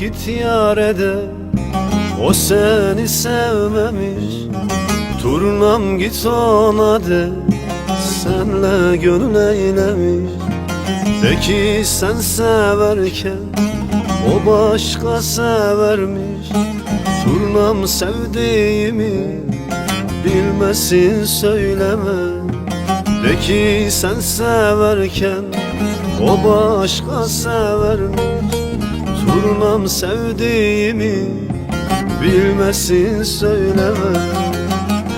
git yare de O seni sevmemiş. Turnam git ona de. Senle gönül eylemiş. De ki sen severken O başka severmiş. Turnam sevdiğimi Bilmesin söyleme. De ki sen severken O başka severmiş Turnam sevdiğimi Bilmesin söyleme.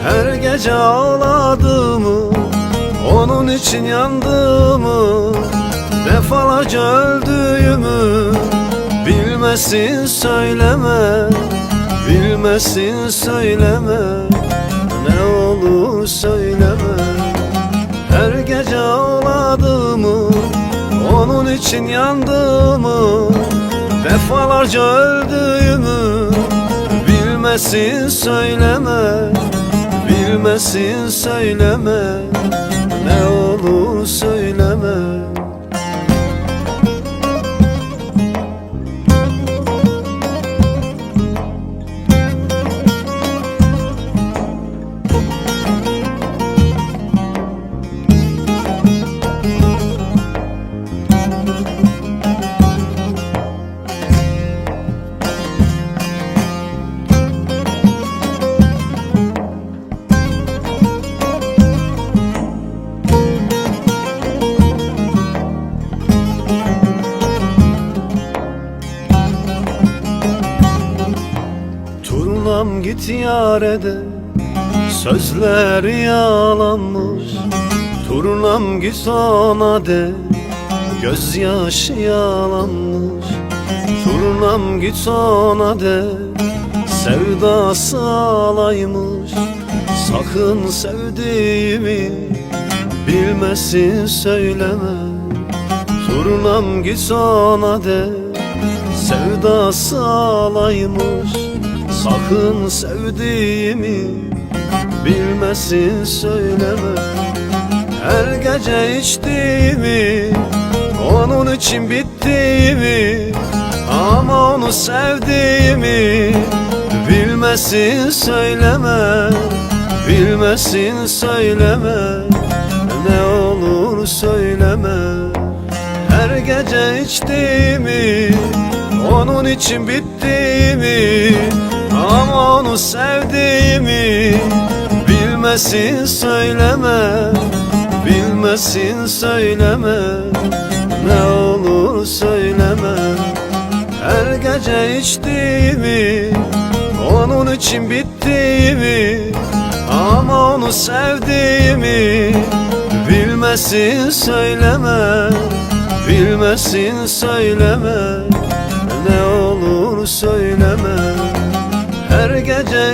Her gece ağladığımı Onun için yandığımı Defalarca öldüğümü Bilmesin söyleme. Bilmesin söyleme Ne olur söyleme. Her gece ağladığımı Onun için yandığımı Defalarca öldüğümü Bilmesin söyleme Bilmesin söyleme Ne olur söyleme Turnam git yare de Sözler yalanmış. Turnam git ona de Gözyaşı yalanmış. Turnam git ona de Sevdası alaymış Sakın sevdiğimi Bilmesin söyleme. Turnam git ona de Sevdası alaymış Sakın sevdiğimi Bilmesin söyleme. Her gece içtiğimi Onun için bittiğimi Ama onu sevdiğimi Bilmesin söyleme. Bilmesin söyleme. Ne olur söyleme. Her gece içtiğimi Onun için bittiğimi Ama onu sevdiğimi Bilmesin söyleme Bilmesin söyleme Ne olur söyleme. Her gece içtiğimi Onun için bittiğimi Ama onu sevdiğimi Bilmesin söyleme Bilmesin söyleme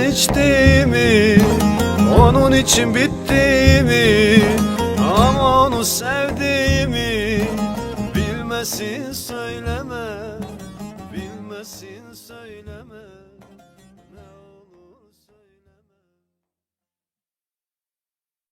gece içtiğimi Onun için bittiğimi Ama onu sevdiğimi Bilmesin söyleme Bilmesin söyleme